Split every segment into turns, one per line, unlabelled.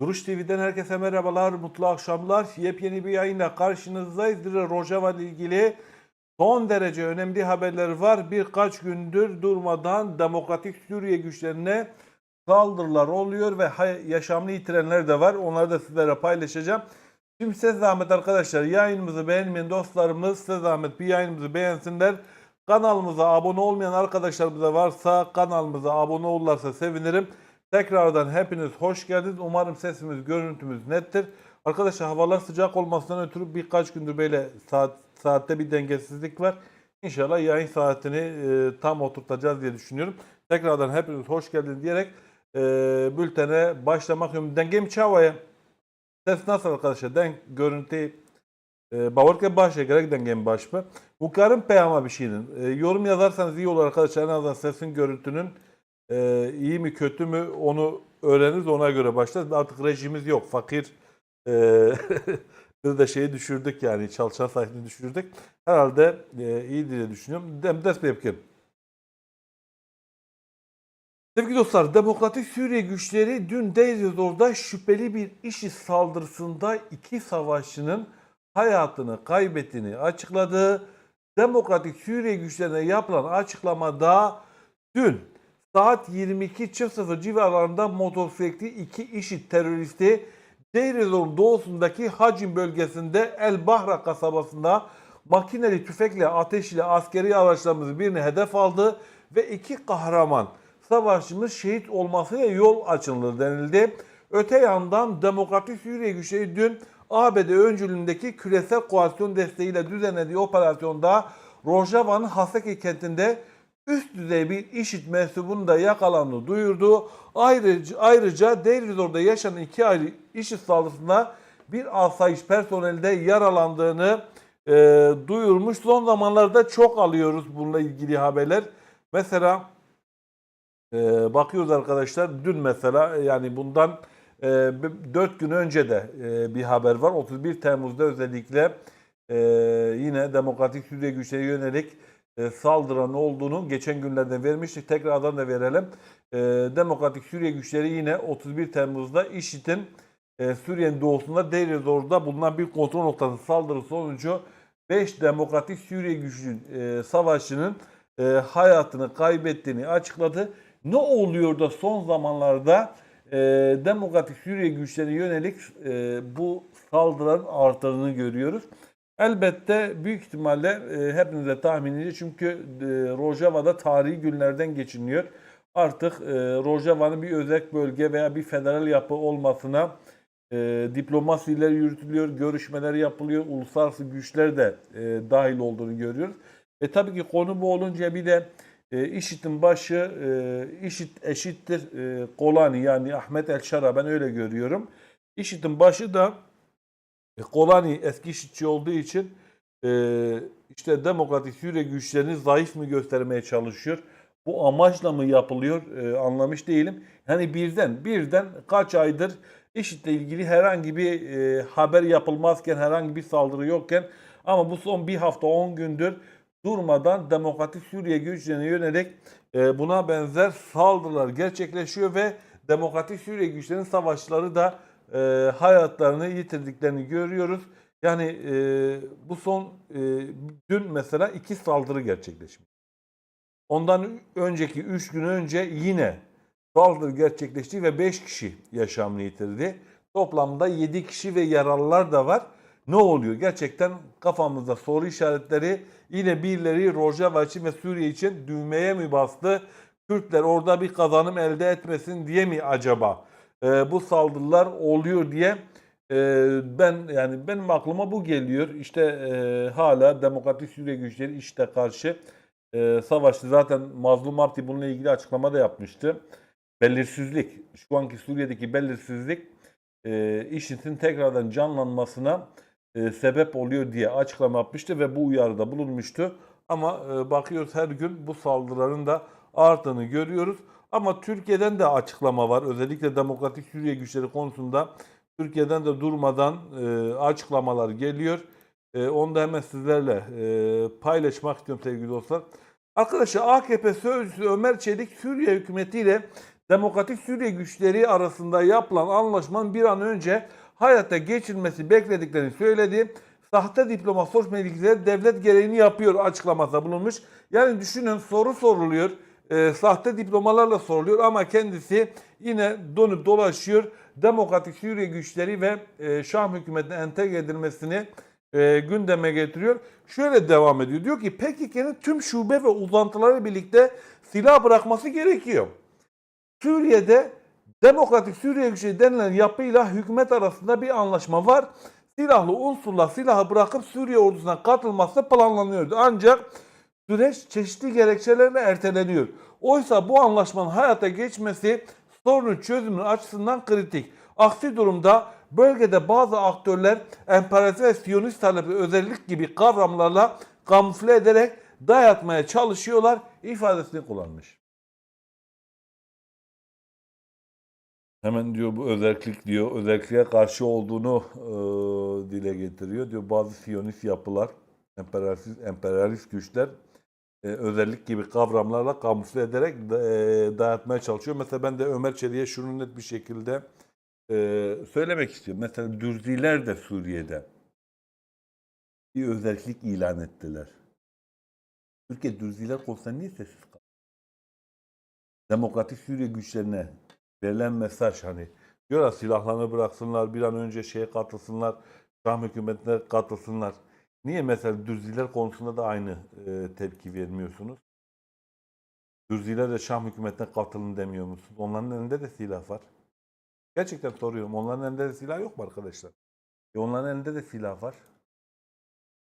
Duruş TV'den herkese merhabalar, mutlu akşamlar. Yepyeni bir yayınla karşınızdayız. Rojava ile ilgili son derece önemli haberler var. Birkaç gündür durmadan Demokratik Suriye güçlerine saldırılar oluyor ve yaşamını yitirenler de var. Onları da sizlere paylaşacağım. Şimdi size zahmet arkadaşlar yayınımızı beğenmeyen dostlarımız size zahmet bir yayınımızı beğensinler. Kanalımıza abone olmayan arkadaşlarımız da varsa kanalımıza abone olurlarsa sevinirim. Tekrardan hepiniz hoş geldiniz. Umarım sesimiz, görüntümüz nettir. Arkadaşlar havalar sıcak olmasından ötürü birkaç gündür böyle saat, saatte bir dengesizlik var. İnşallah yayın saatini e, tam oturtacağız diye düşünüyorum. Tekrardan hepiniz hoş geldiniz diyerek e, bültene başlamak istiyorum. Dengem çavaya. Ses nasıl arkadaşlar? Den görüntü e, Bavarka başa gerek dengem baş mı? Bu karın peyama bir şeyin. E, yorum yazarsanız iyi olur arkadaşlar. En azından sesin görüntünün e, iyi mi kötü mü onu öğreniriz ona göre başlarız. Artık rejimiz yok. Fakir e, de şeyi düşürdük yani çalışan sayısını düşürdük. Herhalde e, iyi diye düşünüyorum. Dem ders yapayım. Sevgili dostlar, Demokratik Suriye güçleri dün Deir şüpheli bir IŞİD saldırısında iki savaşçının hayatını kaybettiğini açıkladı. Demokratik Suriye güçlerine yapılan açıklamada dün saat 22.00 civarlarında motosikletli iki IŞİD teröristi Deir ez-Zor'un doğusundaki Hacim bölgesinde El Bahra kasabasında makineli tüfekle ateşle askeri araçlarımızın birini hedef aldı ve iki kahraman savaşçımız şehit olmasıyla yol açıldı denildi. Öte yandan Demokratik Suriye güçleri dün ABD öncülüğündeki küresel koalisyon desteğiyle düzenlediği operasyonda Rojava'nın Haseki kentinde üst düzey bir IŞİD mensubunun da yakalandığını duyurdu. Ayrıca, ayrıca Deir ez-Zor'da yaşanan iki ayrı IŞİD saldırısında bir asayiş personeli de yaralandığını e, duyurmuş. Son zamanlarda çok alıyoruz bununla ilgili haberler. Mesela ee, bakıyoruz arkadaşlar dün mesela yani bundan e, 4 gün önce de e, bir haber var. 31 Temmuz'da özellikle e, yine Demokratik Suriye güçleri yönelik e, saldıran olduğunu geçen günlerde vermiştik. Tekrardan da verelim. E, Demokratik Suriye güçleri yine 31 Temmuz'da IŞİD'in e, Suriye'nin doğusunda Deir ez-Zor'da bulunan bir kontrol noktası saldırısı sonucu 5 Demokratik Suriye gücünün e, savaşçının hayatını kaybettiğini açıkladı. Ne oluyor da son zamanlarda Demokratik Suriye güçlerine yönelik bu saldırıların arttığını görüyoruz. Elbette büyük ihtimalle e, hepinize tahminice çünkü e, Rojava'da tarihi günlerden geçiniyor. Artık e, Rojava'nın bir özel bölge veya bir federal yapı olmasına e, diplomasiler yürütülüyor, görüşmeler yapılıyor, uluslararası güçler de e, dahil olduğunu görüyoruz. E tabii ki konu bu olunca bir de e, IŞİD'in başı e, IŞİD eşittir e, Kolani yani Ahmet El Şara ben öyle görüyorum. IŞİD'in başı da e, Kolani eski IŞİD'ci olduğu için e, işte Demokratik Suriye güçlerini zayıf mı göstermeye çalışıyor. Bu amaçla mı yapılıyor e, anlamış değilim. Hani birden birden kaç aydır IŞİD'le ilgili herhangi bir e, haber yapılmazken herhangi bir saldırı yokken ama bu son bir hafta 10 gündür durmadan Demokratik Suriye güçlerine yönelik e, buna benzer saldırılar gerçekleşiyor ve Demokratik Suriye güçlerinin savaşçıları da e, hayatlarını yitirdiklerini görüyoruz. Yani e, bu son e, dün mesela iki saldırı gerçekleşmiş. Ondan önceki 3 gün önce yine saldırı gerçekleşti ve 5 kişi yaşamını yitirdi. Toplamda 7 kişi ve yaralılar da var. Ne oluyor? Gerçekten kafamızda soru işaretleri yine birileri Rojava için ve Suriye için düğmeye mi bastı? Kürtler orada bir kazanım elde etmesin diye mi acaba e, bu saldırılar oluyor diye e, ben yani benim aklıma bu geliyor. İşte e, hala Demokratik Suriye güçleri işte karşı e, savaştı. Zaten Mazlum Marti bununla ilgili açıklama da yapmıştı. Belirsizlik, şu anki Suriye'deki belirsizlik e, IŞİD'in tekrardan canlanmasına e, sebep oluyor diye açıklama yapmıştı ve bu uyarıda bulunmuştu. Ama e, bakıyoruz her gün bu saldırıların da arttığını görüyoruz. Ama Türkiye'den de açıklama var. Özellikle Demokratik Suriye güçleri konusunda Türkiye'den de durmadan e, açıklamalar geliyor. E, onu da hemen sizlerle e, paylaşmak istiyorum sevgili dostlar. Arkadaşlar AKP sözcüsü Ömer Çelik Suriye hükümetiyle Demokratik Suriye güçleri arasında yapılan anlaşmanın bir an önce hayata geçirilmesi beklediklerini söyledi. Sahte diploma soruşturma ilgili devlet gereğini yapıyor açıklamasında bulunmuş. Yani düşünün soru soruluyor. E, sahte diplomalarla soruluyor ama kendisi yine dönüp dolaşıyor. Demokratik Suriye güçleri ve e, Şam hükümetine entegre edilmesini e, gündeme getiriyor. Şöyle devam ediyor. Diyor ki PKK'nın tüm şube ve uzantıları birlikte silah bırakması gerekiyor. Suriye'de Demokratik Suriye güçleri denilen yapıyla hükümet arasında bir anlaşma var. Silahlı unsurlar silahı bırakıp Suriye ordusuna katılması planlanıyordu. Ancak süreç çeşitli gerekçelerle erteleniyor. Oysa bu anlaşmanın hayata geçmesi sorunun çözümü açısından kritik. Aksi durumda bölgede bazı aktörler emperyalist ve siyonist talebi özellik gibi kavramlarla kamufle ederek dayatmaya çalışıyorlar ifadesini kullanmış. Hemen diyor bu özellik diyor, özelliğe karşı olduğunu e, dile getiriyor. Diyor bazı siyonist yapılar, emperyalist, emperyalist güçler e, özellik gibi kavramlarla kamufle ederek e, dayatmaya çalışıyor. Mesela ben de Ömer Çelik'e şunu net bir şekilde e, söylemek istiyorum. Mesela Dürziler de Suriye'de bir özellik ilan ettiler. Türkiye Dürziler konusunda niye sessiz? Demokratik Suriye güçlerine verilen mesaj hani diyorlar silahlarını bıraksınlar bir an önce şeye katılsınlar Şam hükümetine katılsınlar. Niye mesela Dürziler konusunda da aynı e, tepki vermiyorsunuz? Dürziler de Şam hükümetine katılın demiyor musunuz? Onların elinde de silah var. Gerçekten soruyorum. Onların elinde de silah yok mu arkadaşlar? E onların elinde de silah var.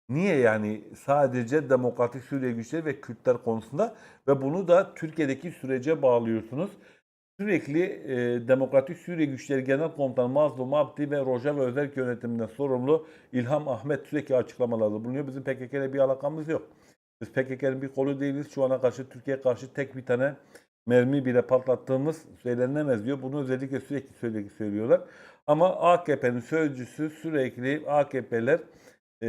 Niye yani sadece Demokratik Suriye güçleri ve Kürtler konusunda ve bunu da Türkiye'deki sürece bağlıyorsunuz? Sürekli e, Demokratik Suriye Güçleri Genel Komutanı Mazlum Abdi ve Rojava Özel Yönetiminden sorumlu İlham Ahmet sürekli açıklamalarda bulunuyor. Bizim PKK ile bir alakamız yok. Biz PKK'nın bir kolu değiliz. Şu ana karşı Türkiye'ye karşı tek bir tane mermi bile patlattığımız söylenemez diyor. Bunu özellikle sürekli sürekli söylüyorlar. Ama AKP'nin sözcüsü sürekli AKP'ler e,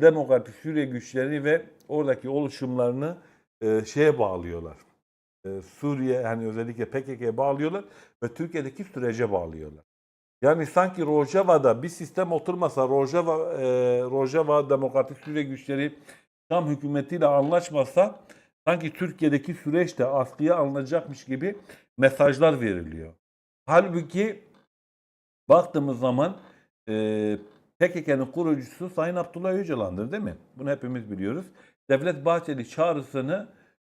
Demokratik Suriye güçlerini ve oradaki oluşumlarını e, şeye bağlıyorlar. E, Suriye hani özellikle PKK'ya bağlıyorlar ve Türkiye'deki sürece bağlıyorlar. Yani sanki Rojava'da bir sistem oturmasa Rojava, e, Rojava Demokratik Suriye güçleri Şam hükümetiyle anlaşmasa sanki Türkiye'deki süreç de askıya alınacakmış gibi mesajlar veriliyor. Halbuki baktığımız zaman e, PKK'nın kurucusu Sayın Abdullah Öcalan'dır değil mi? Bunu hepimiz biliyoruz. Devlet Bahçeli çağrısını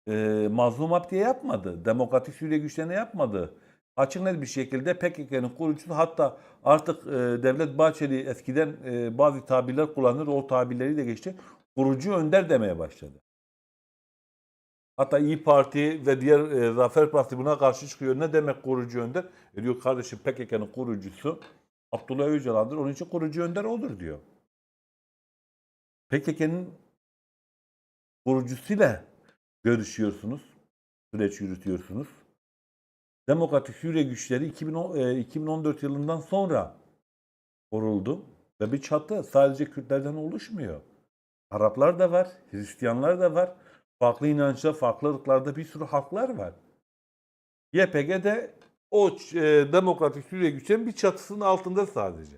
e, Mazlum Abdi'ye yapmadı. Demokratik Suriye güçlerine yapmadı. Açık net bir şekilde PKK'nın kurucusu hatta artık e, Devlet Bahçeli eskiden e, bazı tabirler kullanır o tabirleri de geçti. Kurucu önder demeye başladı. Hatta İyi Parti ve diğer e, Zafer Partisi buna karşı çıkıyor. Ne demek kurucu önder? E diyor kardeşim PKK'nın kurucusu Abdullah Öcalan'dır. Onun için kurucu önder olur diyor. PKK'nın kurucusuyla görüşüyorsunuz. Süreç yürütüyorsunuz. Demokratik Suriye güçleri 2010, e, 2014 yılından sonra kuruldu. Ve bir çatı sadece Kürtlerden oluşmuyor. Araplar da var, Hristiyanlar da var. Farklı inançta, farklı ırklarda bir sürü halklar var. YPG de o e, Demokratik Suriye güçlerinin bir çatısının altında sadece.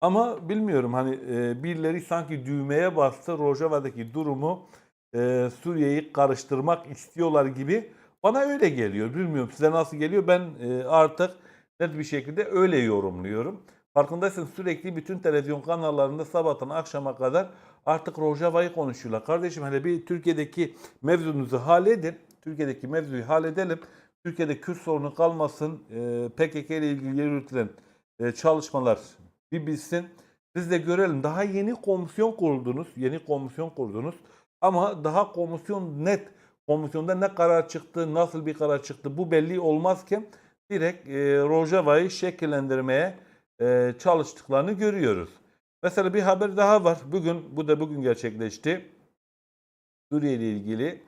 Ama bilmiyorum hani e, birileri sanki düğmeye bastı Rojava'daki durumu e, Suriye'yi karıştırmak istiyorlar gibi bana öyle geliyor. Bilmiyorum size nasıl geliyor. Ben e, artık net bir şekilde öyle yorumluyorum. Farkındaysanız sürekli bütün televizyon kanallarında sabahtan akşama kadar artık Rojava'yı konuşuyorlar. Kardeşim hele bir Türkiye'deki mevzunuzu halledin. Türkiye'deki mevzuyu halledelim. Türkiye'de Kürt sorunu kalmasın. E, PKK ile ilgili yürütülen e, çalışmalar bir bilsin. Biz de görelim. Daha yeni komisyon kurdunuz. Yeni komisyon kurdunuz. Ama daha komisyon net. Komisyonda ne karar çıktı, nasıl bir karar çıktı bu belli olmazken direkt e, Rojava'yı şekillendirmeye e, çalıştıklarını görüyoruz. Mesela bir haber daha var. Bugün, bu da bugün gerçekleşti. Suriye ile ilgili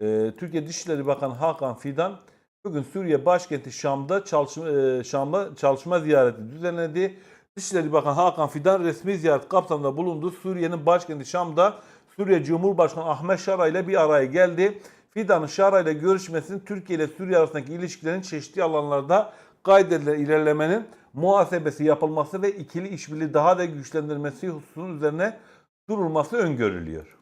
e, Türkiye Dışişleri Bakanı Hakan Fidan bugün Suriye başkenti Şam'da çalışma, e, Şam'da çalışma ziyareti düzenledi. Dışişleri Bakanı Hakan Fidan resmi ziyaret kapsamında bulundu. Suriye'nin başkenti Şam'da Suriye Cumhurbaşkanı Ahmet Şara ile bir araya geldi. Fidan'ın Şara ile görüşmesinin Türkiye ile Suriye arasındaki ilişkilerin çeşitli alanlarda kaydedilen ilerlemenin muhasebesi yapılması ve ikili işbirliği daha da güçlendirmesi hususunun üzerine durulması öngörülüyor.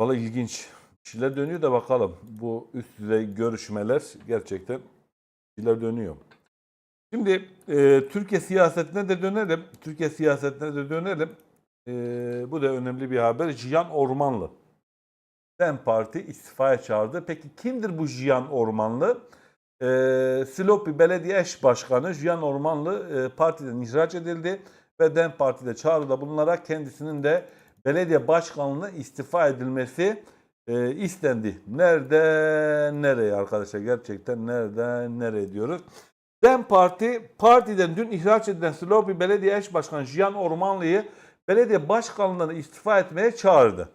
Valla ilginç. Şeyler dönüyor da bakalım. Bu üst düzey görüşmeler gerçekten şeyler dönüyor. Şimdi e, Türkiye siyasetine de dönelim. Türkiye siyasetine de dönelim. E, bu da önemli bir haber. Cihan Ormanlı. DEM Parti istifaya çağırdı. Peki kimdir bu Cihan Ormanlı? E, Silopi Belediye Eş Başkanı Cihan Ormanlı e, partiden ihraç edildi ve DEM Parti'de çağrıda bulunarak kendisinin de belediye başkanlığına istifa edilmesi e, istendi. Nerede nereye arkadaşlar gerçekten nereden nereye diyoruz. DEM Parti partiden dün ihraç edilen Silopi Belediye Eş Başkanı Cihan Ormanlı'yı belediye başkanlığından istifa etmeye çağırdı.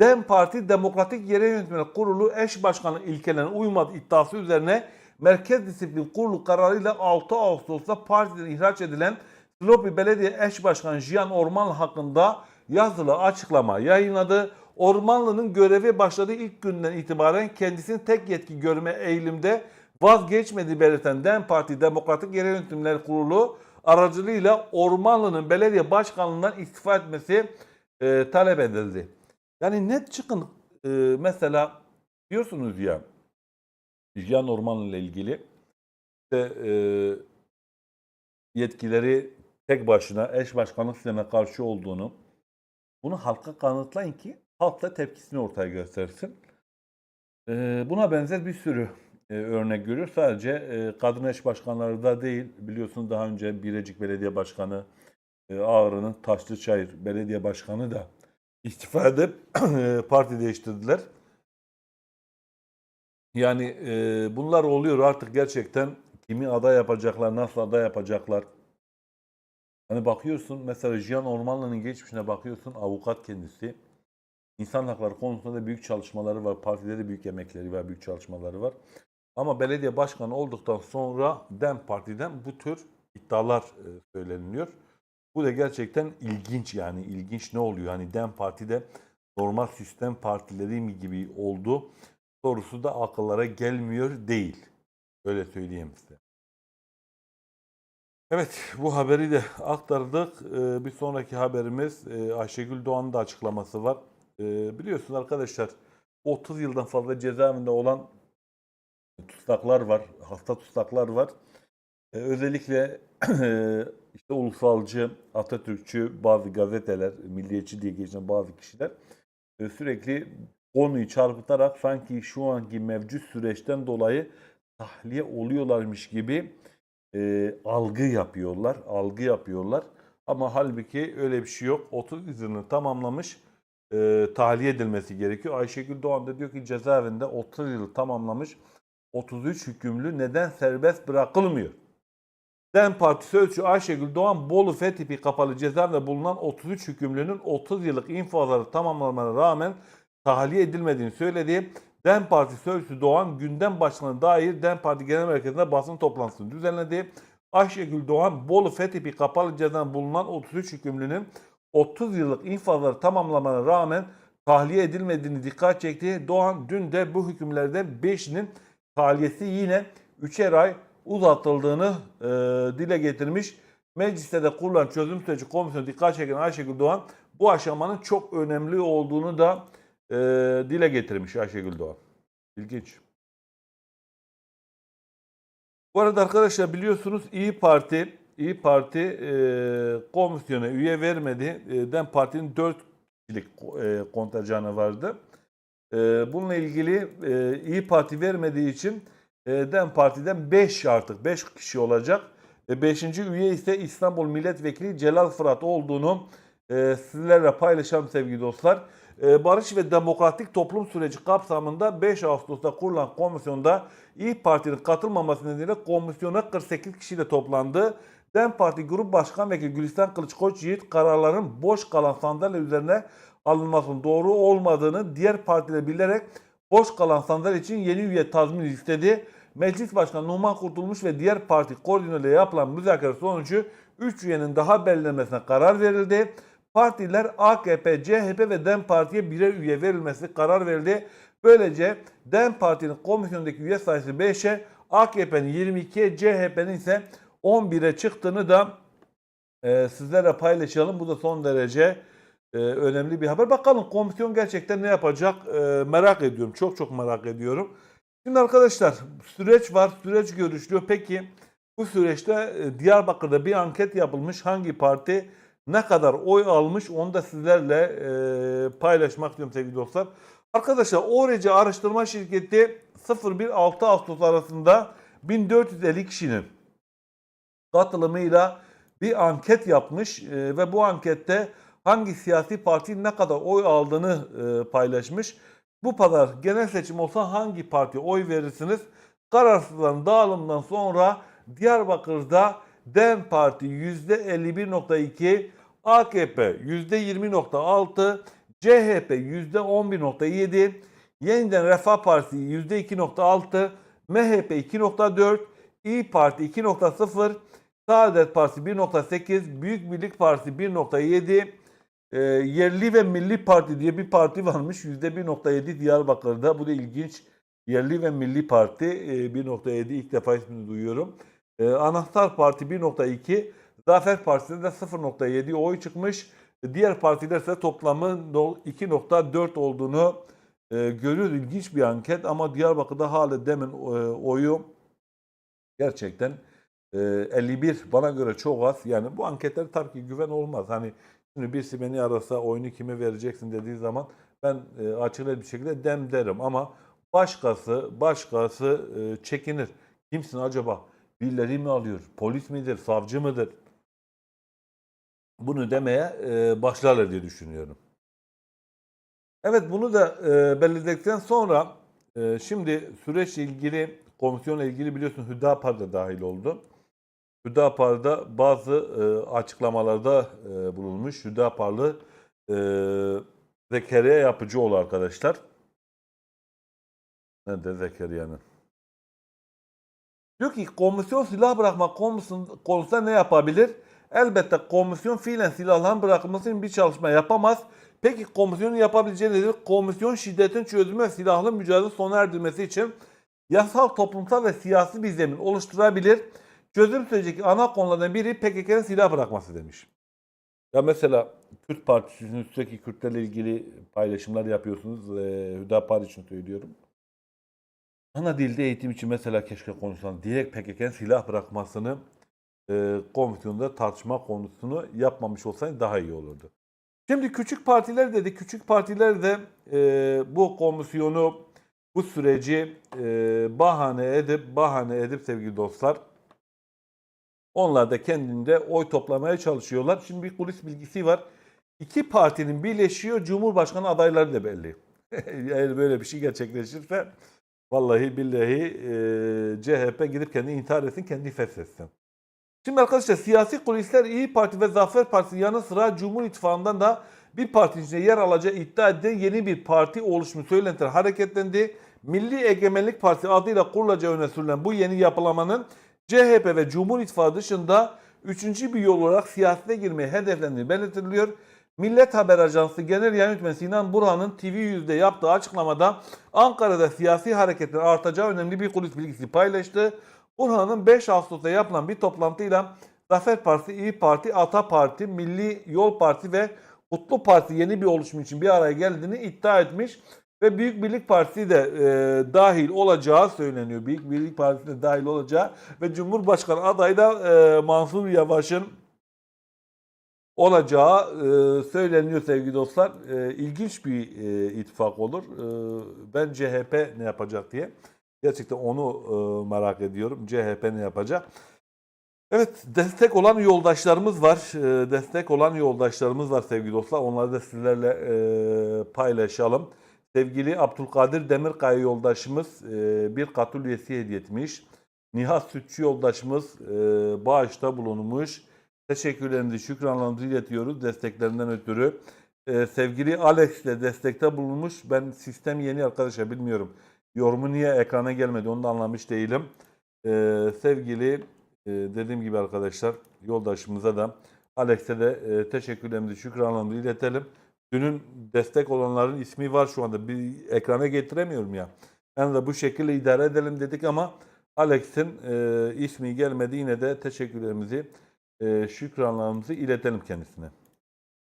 DEM Parti Demokratik Yerel Yönetimler Kurulu eş başkanı ilkelerine uymadığı iddiası üzerine Merkez Disiplin Kurulu kararıyla 6 Ağustos'ta partiden ihraç edilen Silopi Belediye Eş Başkanı Cihan Ormanlı hakkında yazılı açıklama yayınladı. Ormanlı'nın göreve başladığı ilk günden itibaren kendisini tek yetki görme eğilimde vazgeçmediği belirten DEM Parti Demokratik Yerel Yönetimler Kurulu aracılığıyla Ormanlı'nın belediye başkanlığından istifa etmesi e, talep edildi. Yani net çıkın e, mesela diyorsunuz ya Cihan Ormanlı ile ilgili işte, e, yetkileri tek başına eş başkanlık sistemine karşı olduğunu bunu halka kanıtlayın ki halk da tepkisini ortaya göstersin. E, buna benzer bir sürü e, örnek görüyor. Sadece e, kadın eş başkanları da değil. Biliyorsunuz daha önce Birecik Belediye Başkanı, e, Ağrı'nın Taşlıçayır Belediye Başkanı da istifa edip e, parti değiştirdiler. Yani e, bunlar oluyor artık gerçekten kimi aday yapacaklar, nasıl aday yapacaklar. Hani bakıyorsun mesela Cihan Ormanlı'nın geçmişine bakıyorsun avukat kendisi. İnsan hakları konusunda da büyük çalışmaları var. Partide de büyük emekleri var, büyük çalışmaları var. Ama belediye başkanı olduktan sonra DEM Parti'den bu tür iddialar e, söyleniliyor. Bu da gerçekten ilginç yani ilginç ne oluyor? Hani DEM Parti'de normal sistem partileri mi gibi oldu sorusu da akıllara gelmiyor değil. Öyle söyleyeyim size. Evet bu haberi de aktardık. Ee, bir sonraki haberimiz e, Ayşegül Doğan'ın da açıklaması var. Biliyorsunuz arkadaşlar 30 yıldan fazla cezaevinde olan tutsaklar var, hasta tutsaklar var. Ee, özellikle işte ulusalcı, Atatürkçü bazı gazeteler, milliyetçi diye geçen bazı kişiler e, sürekli konuyu çarpıtarak sanki şu anki mevcut süreçten dolayı tahliye oluyorlarmış gibi e, algı yapıyorlar, algı yapıyorlar. Ama halbuki öyle bir şey yok. 30 yılını tamamlamış, e, tahliye edilmesi gerekiyor. Ayşegül Doğan da diyor ki cezaevinde 30 yıl tamamlamış, 33 hükümlü neden serbest bırakılmıyor? DEM Parti Sözcü Ayşegül Doğan Bolu F tipi kapalı cezaevinde bulunan 33 hükümlünün 30 yıllık infazları tamamlamana rağmen tahliye edilmediğini söyledi. DEM Parti Sözcüsü Doğan gündem başlığına dair DEM Parti Genel Merkezi'nde basın toplantısını düzenledi. Ayşegül Doğan Bolu F tipi kapalı cezaevinde bulunan 33 hükümlünün 30 yıllık infazları tamamlamana rağmen tahliye edilmediğini dikkat çekti. Doğan dün de bu hükümlerden 5'inin tahliyesi yine 3'er ay uzatıldığını e, dile getirmiş. Mecliste de kurulan çözüm süreci komisyonu dikkat çeken Ayşegül Doğan bu aşamanın çok önemli olduğunu da e, dile getirmiş Ayşegül Doğan. İlginç. Bu arada arkadaşlar biliyorsunuz İyi Parti İyi Parti e, komisyona üye vermedi. E, DEM Parti'nin 4 kişilik e, kontenjanı vardı. E, bununla ilgili e, İyi Parti vermediği için e, DEM Parti'den 5 artık 5 kişi olacak. 5. üye ise İstanbul Milletvekili Celal Fırat olduğunu e, sizlerle paylaşalım sevgili dostlar. E, Barış ve Demokratik Toplum Süreci kapsamında 5 Ağustos'ta kurulan komisyonda İyi Parti'nin katılmaması nedeniyle komisyona 48 kişiyle toplandı. DEM Parti Grup Başkan Vekili Gülistan Kılıçkoç Yiğit kararların boş kalan sandalye üzerine alınmasının doğru olmadığını diğer partiler bilerek boş kalan sandalye için yeni üye tazmin istedi. Meclis Başkanı Numan Kurtulmuş ve diğer parti koordinatörüyle yapılan müzakere sonucu 3 üyenin daha belirlenmesine karar verildi. partiler AKP, CHP ve DEM Parti'ye birer üye verilmesi karar verildi. Böylece DEM Parti'nin komisyondaki üye sayısı 5'e, AKP'nin 22'ye, CHP'nin ise 11'e çıktığını da e, sizlerle paylaşalım. Bu da son derece e, önemli bir haber. Bakalım komisyon gerçekten ne yapacak e, merak ediyorum. Çok çok merak ediyorum. Şimdi arkadaşlar süreç var. Süreç görüşülüyor. Peki bu süreçte e, Diyarbakır'da bir anket yapılmış. Hangi parti ne kadar oy almış onu da sizlerle e, paylaşmak istiyorum sevgili dostlar. Arkadaşlar ORC araştırma şirketi 01-6 Ağustos arasında 1450 kişinin katılımıyla bir anket yapmış e, ve bu ankette hangi siyasi parti ne kadar oy aldığını e, paylaşmış. Bu kadar genel seçim olsa hangi partiye oy verirsiniz? Kararsızların dağılımından sonra Diyarbakır'da DEM Parti %51.2, AKP %20.6, CHP %11.7, Yeniden Refah Partisi %2.6, MHP 2.4, İyi Parti 2.0, Saadet Partisi 1.8, Büyük Birlik Partisi 1.7, e, Yerli ve Milli Parti diye bir parti varmış %1.7 Diyarbakır'da. Bu da ilginç. Yerli ve Milli Parti e, 1.7 ilk defa ismini duyuyorum. E, Anahtar Parti 1.2, Zafer Partisi'nde de 0.7 oy çıkmış. Diğer partiler ise toplamı 2.4 olduğunu e, görüyoruz. İlginç bir anket ama Diyarbakır'da hala demin e, oyu gerçekten e, 51 bana göre çok az. Yani bu anketler tabii ki güven olmaz. Hani şimdi birisi beni arasa oyunu kime vereceksin dediği zaman ben e, açık bir şekilde dem derim ama başkası başkası e, çekinir. Kimsin acaba? Birileri mi alıyor? Polis midir? Savcı mıdır? Bunu demeye e, başlarlar diye düşünüyorum. Evet bunu da e, belirledikten sonra şimdi süreçle ilgili komisyonla ilgili biliyorsun Hüdapar da dahil oldu. Hüdapar'da bazı e, açıklamalarda e, bulunmuş. Hüdaparlı e, Zekeriya Yapıcıoğlu arkadaşlar. Nerede Zekeriya'nın? Diyor ki komisyon silah bırakma konusun- konusunda ne yapabilir? Elbette komisyon fiilen silahların bırakılması için bir çalışma yapamaz. Peki komisyonun yapabileceği nedir? Komisyon şiddetin çözümü ve silahlı mücadele sona erdirmesi için yasal, toplumsal ve siyasi bir zemin oluşturabilir. Çözüm sürecindeki ana konulardan biri PKK'nın silah bırakması demiş. Ya mesela Kürt Partisi'nin sürekli Kürtlerle ilgili paylaşımlar yapıyorsunuz. Ee, Hüdapar için söylüyorum. Ana dilde eğitim için mesela keşke konuşulan direkt PKK'nın silah bırakmasını e, komisyonda tartışma konusunu yapmamış olsaydı daha iyi olurdu. Şimdi küçük partiler dedi. Küçük partiler de e, bu komisyonu, bu süreci e, bahane edip bahane edip sevgili dostlar onlar da kendinde oy toplamaya çalışıyorlar. Şimdi bir kulis bilgisi var. İki partinin birleşiyor. Cumhurbaşkanı adayları da belli. Eğer böyle bir şey gerçekleşirse vallahi billahi e, CHP gidip kendi intihar etsin, kendi feshetsin. Şimdi arkadaşlar siyasi kulisler İyi Parti ve Zafer Partisi yanı sıra Cumhur İttifakı'ndan da bir parti içinde yer alacağı iddia edilen yeni bir parti oluşumu söylentiler hareketlendi. Milli Egemenlik Partisi adıyla kurulacağı öne sürülen bu yeni yapılamanın CHP ve Cumhur İttifakı dışında üçüncü bir yol olarak siyasete girmeyi hedeflendiği belirtiliyor. Millet Haber Ajansı Genel Yayın Yönetmeni Sinan Burhan'ın TV100'de yaptığı açıklamada Ankara'da siyasi hareketler artacağı önemli bir kulis bilgisi paylaştı. Burhan'ın 5 Ağustos'ta yapılan bir toplantıyla Zafer Partisi, İyi Parti, Ata Parti, Milli Yol Parti ve Kutlu Parti yeni bir oluşum için bir araya geldiğini iddia etmiş. Ve Büyük Birlik Partisi de e, dahil olacağı söyleniyor. Büyük Birlik Partisi de dahil olacağı ve Cumhurbaşkanı adayı da e, Mansur Yavaş'ın olacağı e, söyleniyor sevgili dostlar. E, ilginç bir e, ittifak olur. E, ben CHP ne yapacak diye. Gerçekten onu e, merak ediyorum. CHP ne yapacak? Evet destek olan yoldaşlarımız var. E, destek olan yoldaşlarımız var sevgili dostlar. Onları da sizlerle e, paylaşalım. Sevgili Abdülkadir Demirkaya yoldaşımız e, bir katul üyesi hediye etmiş. Nihat Sütçü yoldaşımız e, bağışta bulunmuş. Teşekkürlerimizi, şükranlarımızı iletiyoruz desteklerinden ötürü. E, sevgili Alex de destekte bulunmuş. Ben sistem yeni arkadaşlar bilmiyorum. Yorumu niye ekrana gelmedi onu da anlamış değilim. E, sevgili e, dediğim gibi arkadaşlar yoldaşımıza da Alex'e de e, teşekkürlerimizi, şükranlarımızı iletelim. Dünün destek olanların ismi var şu anda. Bir ekrana getiremiyorum ya. Yani de bu şekilde idare edelim dedik ama Alex'in e, ismi gelmedi. Yine de teşekkürlerimizi, e, şükranlarımızı iletelim kendisine.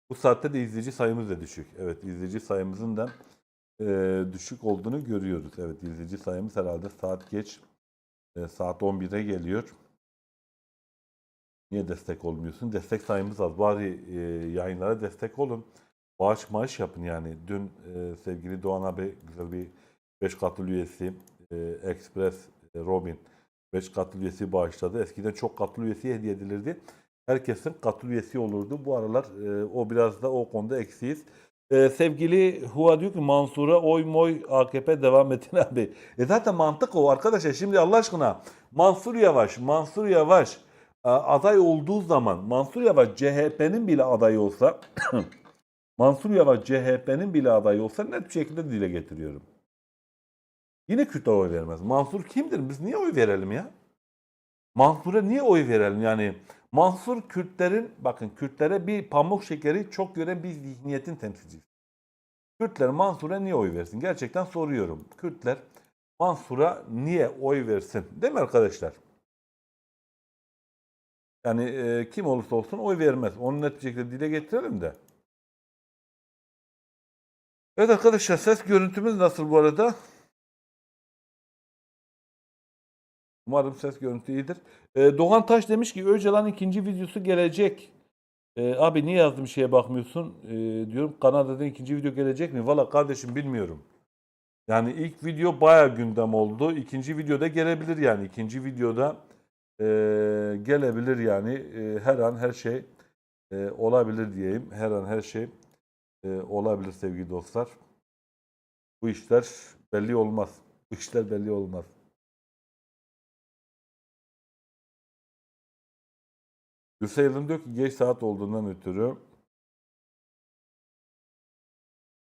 Bu saatte de izleyici sayımız da düşük. Evet izleyici sayımızın da e, düşük olduğunu görüyoruz. Evet izleyici sayımız herhalde saat geç e, saat 11'e geliyor. Niye destek olmuyorsun? Destek sayımız az. Bari e, yayınlara destek olun. Bağış maaş yapın yani. Dün e, sevgili Doğan abi güzel bir 5 katıl üyesi e, Express e, Robin 5 katıl üyesi bağışladı. Eskiden çok katıl üyesi hediye edilirdi. Herkesin katıl üyesi olurdu. Bu aralar e, o biraz da o konuda eksiyiz. E, sevgili Hua diyor ki Mansur'a oy moy AKP devam Metin abi. E zaten mantık o arkadaşlar. Şimdi Allah aşkına Mansur Yavaş, Mansur Yavaş e, aday olduğu zaman Mansur Yavaş CHP'nin bile adayı olsa Mansur Yavaş CHP'nin bile adayı olsa net bir şekilde dile getiriyorum. Yine Kürtler oy vermez. Mansur kimdir? Biz niye oy verelim ya? Mansur'a niye oy verelim? Yani Mansur Kürtlerin, bakın Kürtlere bir pamuk şekeri çok gören bir zihniyetin temsilcisi. Kürtler Mansur'a niye oy versin? Gerçekten soruyorum. Kürtler Mansur'a niye oy versin? Değil mi arkadaşlar? Yani e, kim olursa olsun oy vermez. Onu net bir şekilde dile getirelim de. Evet arkadaşlar ses görüntümüz nasıl bu arada? Umarım ses görüntü iyidir. Ee, Doğan Taş demiş ki Öcalan ikinci videosu gelecek. Ee, abi niye yazdım şeye bakmıyorsun? Ee, diyorum Kanada'da ikinci video gelecek mi? Valla kardeşim bilmiyorum. Yani ilk video baya gündem oldu. İkinci videoda gelebilir yani. İkinci videoda e, gelebilir yani. E, her an her şey e, olabilir diyeyim. Her an her şey e, olabilir sevgili dostlar. Bu işler belli olmaz. Bu işler belli olmaz. Hüseyin diyor ki geç saat olduğundan ötürü.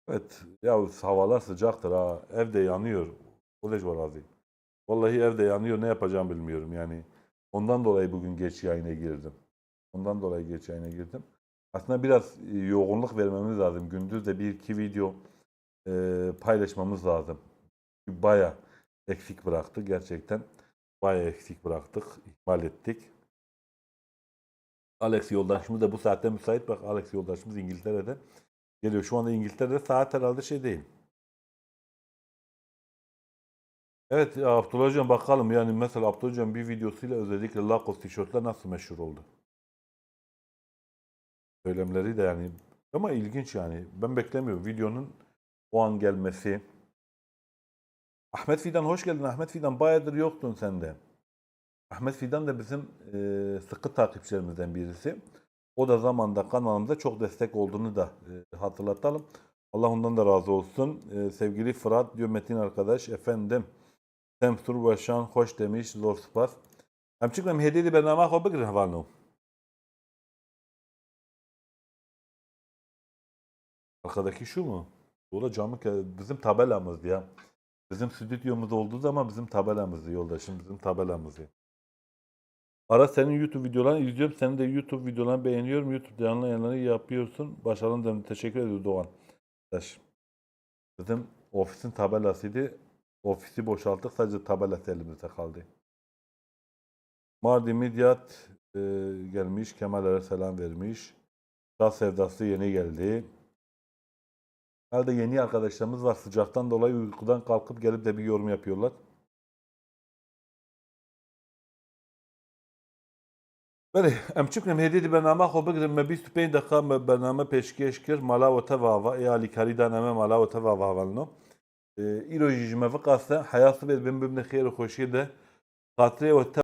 Evet ya havalar sıcaktır ha. Evde yanıyor. Kolej var abi. Vallahi evde yanıyor ne yapacağım bilmiyorum yani. Ondan dolayı bugün geç yayına girdim. Ondan dolayı geç yayına girdim. Aslında biraz e, yoğunluk vermemiz lazım. Gündüz de bir iki video e, paylaşmamız lazım. Baya eksik bıraktı gerçekten. Baya eksik bıraktık. ihmal ettik. Alex yoldaşımız da bu saatte müsait. Bak Alex yoldaşımız İngiltere'de. Geliyor. Şu anda İngiltere'de saat herhalde şey değil. Evet Abdullah Hocam bakalım yani mesela Abdullah Hocam bir videosuyla özellikle Lacoste tişörtler nasıl meşhur oldu? Söylemleri de yani ama ilginç yani. Ben beklemiyorum videonun o an gelmesi. Ahmet Fidan hoş geldin. Ahmet Fidan bayağıdır yoktun sende. Ahmet Fidan da bizim e, sıkı takipçilerimizden birisi. O da zamanda kanalımıza çok destek olduğunu da e, hatırlatalım. Allah ondan da razı olsun. E, sevgili Fırat diyor Metin arkadaş. Efendim. Temsur Başan hoş demiş. Zor spas. Hem çıkmam hediye ben ama hobi grahvano. Arkadaki şu mu? Da camı bizim tabelamızdı ya. Bizim stüdyomuz olduğu zaman bizim tabelamızdı yoldaşım. Bizim tabelamızdı. Ara senin YouTube videolarını izliyorum. Senin de YouTube videolarını beğeniyorum. YouTube canlı yayınları yapıyorsun. Başarılı dedim. Teşekkür ediyorum Doğan. Taş. Bizim ofisin tabelasıydı. Ofisi boşalttık. Sadece tabelası elimizde kaldı. Mardin Midyat e, gelmiş. Kemal'e selam vermiş. Şah sevdası yeni geldi. Herhalde yeni arkadaşlarımız var. Sıcaktan dolayı uykudan kalkıp gelip de bir yorum yapıyorlar. بله ام چکم هدی دی برنامه خو بگیرم ما 25 دقیقه ما برنامه پیشکش کرد مالا و تواوا یا لیکاری دانمه مالا و تواوا ولنو ایرو جیجمه فقاسته حیاتی بید بیم بیم خیر و خوشی ده خاطره و